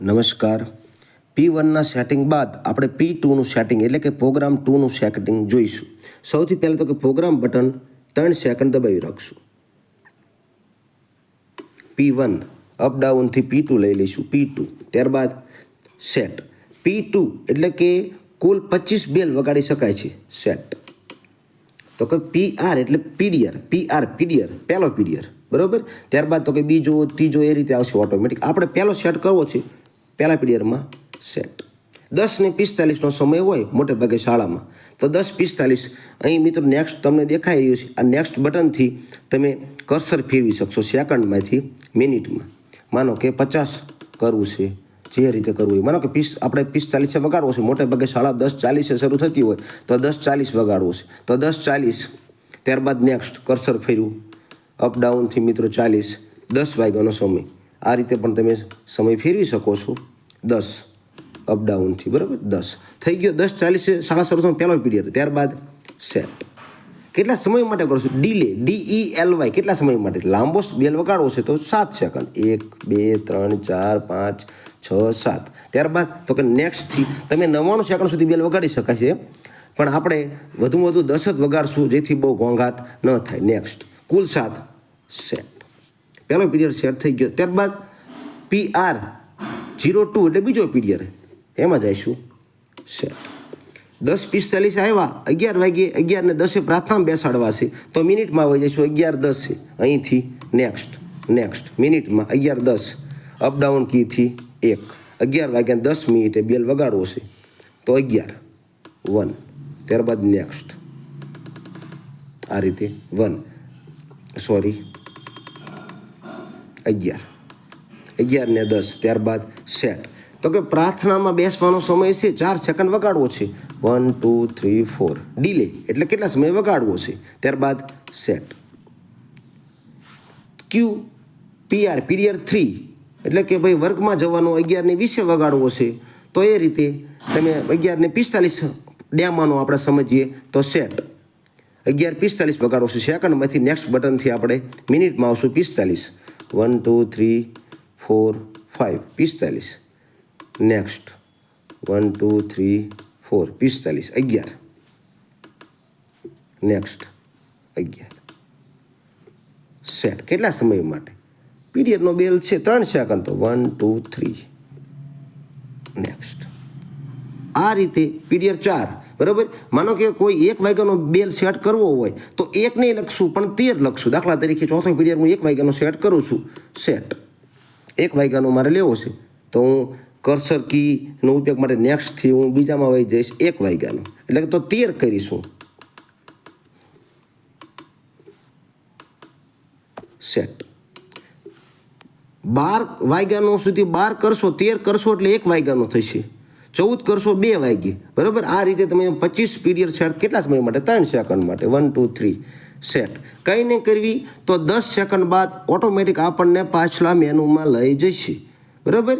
નમસ્કાર. પી વનના સેટિંગ બાદ આપણે પી ટુનું સેટિંગ એટલે કે પ્રોગ્રામ ટુનું સેટિંગ જોઈશું. સૌથી પહેલાં તો કે પ્રોગ્રામ બટન ત્રણ સેકન્ડ દબાવી રાખશું. પી વન અપડાઉનથી પી ટુ લઈ લઈશું. પી ટુ ત્યારબાદ સેટ પી ટુ એટલે કે કુલ પચીસ બેલ વગાડી શકાય છે. સેટ તો કે પી આર એટલે પીડીઆર પી આર પીડીઆર પહેલો પીડીઆર બરાબર? ત્યારબાદ તો કે બીજો, ત્રીજો એ રીતે આવશે ઓટોમેટિક આપણે પહેલો સેટ કરવો છે. પહેલા પીરિયડમાં સેટ દસ ને પિસ્તાલીસનો સમય હોય મોટે ભાગે શાળામાં. તો દસ પિસ્તાલીસ, અહીં મિત્રો નેક્સ્ટ તમને દેખાઈ રહ્યું છે. આ નેક્સ્ટ બટનથી તમે કર્સર ફેરવી શકશો સેકન્ડમાંથી, મિનિટમાં. માનો કે પચાસ કરવું છે, જે રીતે કરવું હોય. માનો કે પીસ, આપણે પિસ્તાલીસે વગાડવો છે. મોટે ભાગે શાળા દસ ચાલીસે શરૂ થતી હોય, તો દસ ચાલીસ વગાડવો છે. તો દસ ચાલીસ, ત્યારબાદ નેક્સ્ટ કર્સર ફેરવું. અપ ડાઉનથી મિત્રો ચાલીસ, દસ વાગ્યાનો સમય. આ રીતે પણ તમે સમય ફેરવી શકો છો. દસ અપડાઉનથી, બરાબર? દસ. થઈ ગયો દસ ચાલીસ સાડા શરૂ પહેલો પીરિયડ. ત્યારબાદ સેટ. કેટલા સમય માટે કરશું ડીલે. D L Y. કેટલા સમય માટે? લાંબો બેલ વગાડવો છે તો સાત સેકન્ડ. એક, બે, ત્રણ, ચાર, પાંચ, છ, સાત. ત્યારબાદ તો કે નેક્સ્ટથી તમે નવ્વાણું સેકન્ડ સુધી બેલ વગાડી શકાય છે. પણ આપણે વધુમાં વધુ દસ જ વગાડશું જેથી બહુ ઘોંઘાટ ન થાય. નેક્સ્ટ. કુલ સાત સેટ. પહેલો પીરિયડ સેટ થઈ ગયો. ત્યારબાદ પી આર જીરો ટુ એટલે બીજો પીરિયડ એમાં જઈશું સેટ દસ પિસ્તાલીસ આવ્યા અગિયાર વાગ્યે અગિયાર ને દસે પ્રાર્થના બેસાડવા છે. તો મિનિટમાં આવી જઈશું. અગિયાર દસ અહીંથી નેક્સ્ટ નેક્સ્ટ મિનિટમાં અગિયાર દસ. અપડાઉન કીથી? એક. અગિયાર વાગ્યા દસ મિનિટે બેલ વગાડવો છે. તો અગિયાર. વન ત્યારબાદ નેક્સ્ટ આ રીતે. વન સોરી અગિયાર. અગિયાર ને દસ, ત્યારબાદ સેટ. તો કે પ્રાર્થનામાં બેસવાનો સમય છે, ચાર સેકન્ડ વગાડવો છે. One two three four delay એટલે કેટલા સમય વગાડવો છે? ત્યારબાદ set. Q PR PDR three એટલે કે ભાઈ વર્ગમાં જવાનો અગિયારને વીસે વગાડવો છે. તો એ રીતે તમે અગિયારને પિસ્તાલીસ ડેમાનો આપણે સમજીએ તો સેટ. અગિયાર પિસ્તાલીસ વગાડવો છે. સેકન્ડમાંથી નેક્સ્ટ બટનથી આપણે મિનિટમાં આવશું પિસ્તાલીસ. One two three four five પિસ્તાલીસ next one two three four પિસ્તાલીસ અગિયાર નેક્સ્ટ અગિયાર સેટ કેટલા સમય માટે પીરિયડનો બેલ છે ત્રણ સેકન્ડ તો વન ટુ થ્રી નેક્સ્ટ આ રીતે પીરિયડ ચાર બરાબર? માનો કે કોઈ એક વાગ્યાનો બેલ સેટ કરવો હોય, તો એક નહીં લખશું, પણ તેર લખશું. દાખલા તરીકે ચોથો પીરિયડ હું એક વાગ્યાનો સેટ કરું છું. સેટ એક વાગ્યાનો મારે લેવો છે. તો હું કર્સર કીનો ઉપયોગ માટે નેક્સ્ટથી હું બીજામાં વહી જઈશ એક વાગ્યાનો. એટલે કે તો તેર કરીશું. સેટ બાર વાગ્યાનો સુધી બાર કરશો, તેર કરશો એટલે એક વાગ્યાનો થશે. ચૌદ કરશો બે વાગ્યે. બરાબર? આ રીતે તમે પચીસ પીરિયડ સેટ કેટલા સમય માટે? ત્રણ સેકન્ડ માટે. વન ટુ થ્રી સેટ કંઈ નહીં કરવી, તો દસ સેકન્ડ બાદ ઓટોમેટિક આપણને પાછલા મેનુમાં લઈ જશે. બરાબર?